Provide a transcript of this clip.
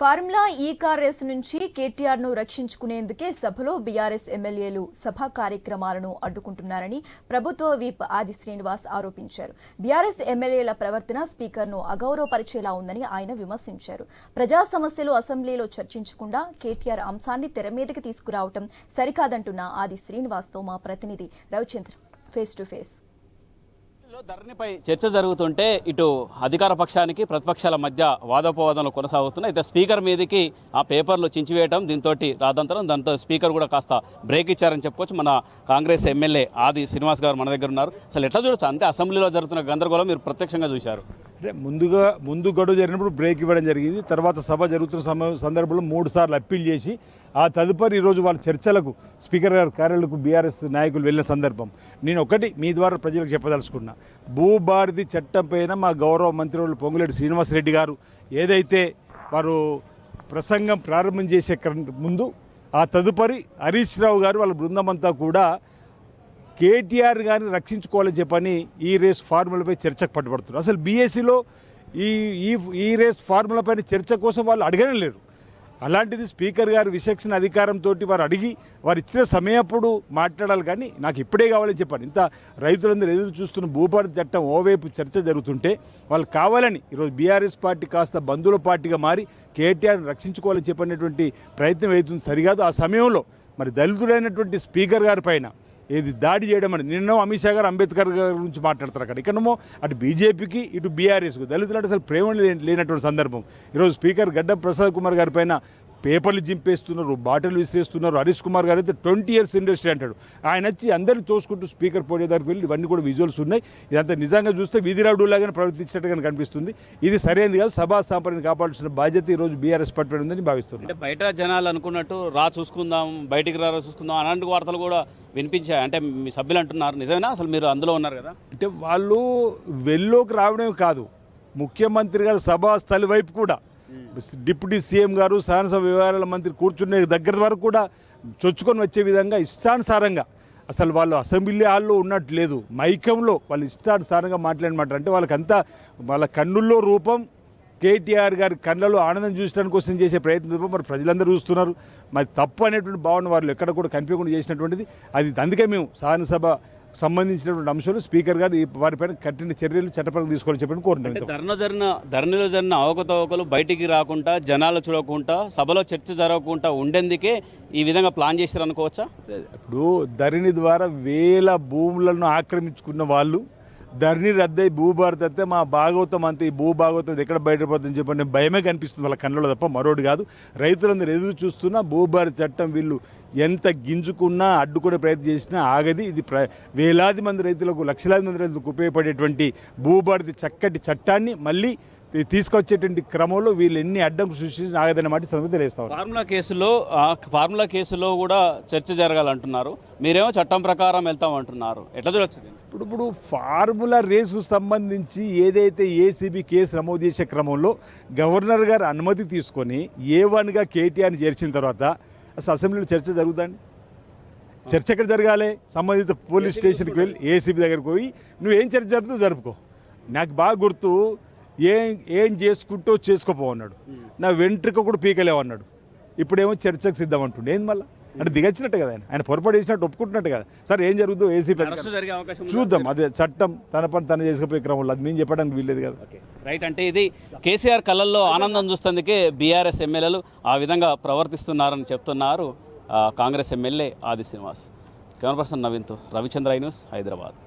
Formula ఈ car race నుంచి కేటీఆర్ను రక్షించుకునేందుకే సభలో బీఆర్ఎస్ ఎమ్మెల్యేలు సభా కార్యక్రమాలను అడ్డుకుంటున్నారని ప్రభుత్వ విప్ ఆది శ్రీనివాస్ ఆరోపించారు. బీఆర్ఎస్ ఎమ్మెల్యేల ప్రవర్తన స్పీకర్ను అగౌరవపరిచేలా ఉందని ఆయన విమర్శించారు. ప్రజా సమస్యలు అసెంబ్లీలో చర్చించకుండా కేటీఆర్ అంశాన్ని తెర మీదకి తీసుకురావటం సరికాదంటున్న ఆది శ్రీనివాస్తో మా ప్రతినిధి రవిచంద్ర ఫేస్ టు ఫేస్. లో ధరణిపై చర్చ జరుగుతుంటే ఇటు అధికార పక్షానికి ప్రతిపక్షాల మధ్య వాదోపవాదనలు కొనసాగుతున్నాయి. అయితే స్పీకర్ మీదకి ఆ పేపర్లు చించివేయడం దీంతో రాదంతరం దాంతో స్పీకర్ కూడా కాస్త బ్రేక్ ఇచ్చారని చెప్పుకోవచ్చు. మన కాంగ్రెస్ ఎమ్మెల్యే ఆది శ్రీనివాస్ గారు మన దగ్గర ఉన్నారు. అసలు ఎట్లా చూడొచ్చు? అంటే అసెంబ్లీలో జరుగుతున్న గందరగోళం మీరు ప్రత్యక్షంగా చూశారు. అంటే ముందుగా ముందు గడువు జరిగినప్పుడు బ్రేక్ ఇవ్వడం జరిగింది. తర్వాత సభ జరుగుతున్న సమ సందర్భంలో మూడు సార్లు అప్పీల్ చేసి ఆ తదుపరి ఈరోజు వాళ్ళ చర్చలకు స్పీకర్ గారి కార్యాలయకు బీఆర్ఎస్ నాయకులు వెళ్ళిన సందర్భం. నేను ఒకటి మీ ద్వారా ప్రజలకు చెప్పదలుచుకున్నా. భూభారతి చట్టం పైన మా గౌరవ మంత్రి పొంగులేటి శ్రీనివాసరెడ్డి గారు ఏదైతే వారు ప్రసంగం ప్రారంభం చేసే ముందు ఆ తదుపరి హరీష్ రావు గారు వాళ్ళ బృందమంతా కూడా కేటీఆర్ గారిని రక్షించుకోవాలని చెప్పని ఈ రేస్ ఫార్ములపై చర్చకు పట్టుబడుతున్నారు. అసలు బీఎస్సీలో ఈ ఈ ఈ రేస్ ఫార్ములపైన చర్చ కోసం వాళ్ళు అడగనే లేరు. అలాంటిది స్పీకర్ గారు విచక్షణ అధికారంతో వారు అడిగి వారు ఇచ్చిన సమయప్పుడు మాట్లాడాలి కానీ నాకు ఇప్పుడే కావాలని చెప్పాను ఇంత రైతులందరూ ఎదురు చూస్తున్న భూభారతి చట్టం ఓవైపు చర్చ జరుగుతుంటే వాళ్ళు కావాలని ఈరోజు బీఆర్ఎస్ పార్టీ కాస్త బంధువుల పార్టీగా మారి కేటీఆర్ని రక్షించుకోవాలని చెప్పినటువంటి ప్రయత్నం అవుతుంది సరికాదు. ఆ సమయంలో మరి దళితుడైనటువంటి స్పీకర్ గారి పైన ఏది దాడి చేయడం అని నిన్న అమిత్ షా గారు అంబేద్కర్ గారి గురించి మాట్లాడతారు అక్కడ. ఇక్కడమో అటు బీజేపీకి ఇటు బీఆర్ఎస్కు దళితులు అంటే అసలు ప్రేమ లేనటువంటి సందర్భం. ఈరోజు స్పీకర్ గడ్డ ప్రసాద్ కుమార్ గారి పైన పేపర్లు జింపేస్తున్నారు బాటిల్ విసిరేస్తున్నారు. హరీష్ కుమార్ గారు అయితే ట్వంటీ ఇయర్స్ ఇండస్ట్రీ అంటాడు. ఆయన వచ్చి అందరిని తోసుకుంటూ స్పీకర్ పోడే దగ్గరికి వెళ్ళి ఇవన్నీ కూడా విజువల్స్ ఉన్నాయి. ఇదంతా నిజంగా చూస్తే వీధిరాడు లాగానే ప్రవర్తించినట్టుగా కనిపిస్తుంది ఇది సరైనది కాదు సభా సాంప్రదాయం కాపాడాల్సిన బాధ్యత ఈరోజు బీఆర్ఎస్ పట్టుబడి ఉందని భావిస్తున్నాను. అంటే బయట జనాలు అనుకున్నట్టు రా చూసుకుందాం బయటికి రా చూసుకుందాం అలాంటి వార్తలు కూడా వినిపించాయి. అంటే మీ సభ్యులు అంటున్నారు. నిజమేనా? అసలు మీరు అందులో ఉన్నారు కదా? అంటే వాళ్ళు వెల్లోకి రావడమే కాదు. ముఖ్యమంత్రి గారు సభా స్థలి వైపు కూడా డిప్యూటీ సీఎం గారు శాసనసభ వ్యవహారాల మంత్రి కూర్చునే దగ్గర వరకు కూడా చొచ్చుకొని వచ్చే విధంగా ఇష్టానుసారంగా అసలు వాళ్ళు అసెంబ్లీ హాల్లో ఉన్నట్టు లేదు మైకంలో వాళ్ళు ఇష్టానుసారంగా మాట్లాడమాట అంటే వాళ్ళకంతా వాళ్ళ కన్నుల్లో రూపం కేటీఆర్ గారి కళ్ళలో ఆనందం చూసడానికి కోసం చేసే ప్రయత్నం తప్ప మరి ప్రజలందరూ చూస్తున్నారు. మరి తప్పు అనేటువంటి భావన వాళ్ళు ఎక్కడ కూడా కనిపించకుండా చేసినటువంటిది. అది అందుకే మేము శాసనసభ సంబంధించినటువంటి అంశాలు స్పీకర్ గారు ఈ వారిపైన కఠిన చర్యలు చట్టపరంగా తీసుకోవాలని చెప్పి అంటే కోరుతున్నాం ధర్నా జరిగిన ధరణిలో జరిగిన అవకతవకలు బయటికి రాకుండా జనాలు చూడకుండా సభలో చర్చ జరగకుండా ఉండేందుకే ఈ విధంగా ప్లాన్ చేశారు అనుకోవచ్చా ఇప్పుడు ధరణి ద్వారా వేల భూములను ఆక్రమించుకున్న వాళ్ళు ధరణి రద్దై భూభారత్ అయితే మా భాగవతం అంతే ఈ భూభాగవతం ఎక్కడ బయటపడుతుందని చెప్పి భయమే కనిపిస్తుంది వాళ్ళ కళ్ళలో తప్ప మరోటి కాదు. రైతులందరూ ఎదురు చూస్తున్నా భూభారత్ చట్టం వీళ్ళు ఎంత గింజుకున్నా అడ్డుకునే ప్రయత్నం చేసినా ఆగది. ఇది ప్ర వేలాది మంది రైతులకు లక్షలాది మంది రైతులకు ఉపయోగపడేటువంటి భూభారతి చక్కటి చట్టాన్ని మళ్ళీ తీసుకొచ్చేటువంటి క్రమంలో వీళ్ళు ఎన్ని అడ్డంకులు సృష్టించిన ఆగదన్న మాట సందర్భంగా తెలియస్తాం ఫార్ములా కేసులో ఫార్ములా కేసులో కూడా చర్చ జరగాలంటున్నారు. మీరేమో చట్టం ప్రకారం వెళ్తామంటున్నారు ఎట్లా చూడొచ్చు? ఇప్పుడు ఇప్పుడు ఫార్ములా రేసుకు సంబంధించి ఏదైతే ఏసీబీ కేసు నమోదు చేసే క్రమంలో గవర్నర్ గారు అనుమతి తీసుకొని ఏ వన్గా కేటీఆర్ని చేర్చిన తర్వాత అసలు అసెంబ్లీలో చర్చ జరుగుతుంది చర్చ ఎక్కడ జరగాలి? సంబంధిత పోలీస్ స్టేషన్కి వెళ్ళి ఏసీబీ దగ్గరికి పోయి నువ్వు ఏం చర్చ జరుగుతుందో జరుపుకో. నాకు బాగా గుర్తు ఏం ఏం చేసుకుంటూ చేసుకోపో అన్నాడు నా వెంట్రుక కూడా పీకలేవు అన్నాడు ఇప్పుడేమో చర్చకు సిద్ధం అంటుండే ఏంది మళ్ళీ? అంటే దిగచ్చినట్టు కదా ఆయన. ఆయన పొరపాటు చేసినట్టు ఒప్పుకుంటున్నట్టు కదా. సార్ ఏం జరుగుతుందో ఉందా? చూద్దాం. అదే చట్టం తన పని తను చేసుకుపోయే క్రమంలో. అది మేము చెప్పడానికి వీల్లేదు కదా. ఓకే. రైట్. అంటే ఇది కేసీఆర్ కళ్ళల్లో ఆనందం చూస్తుందుకే బీఆర్ఎస్ ఎమ్మెల్యేలు ఆ విధంగా ప్రవర్తిస్తున్నారని చెప్తున్నారు Congress MLA Adi Srinivas. Camera person నవీన్తో Ravichandra news Hyderabad.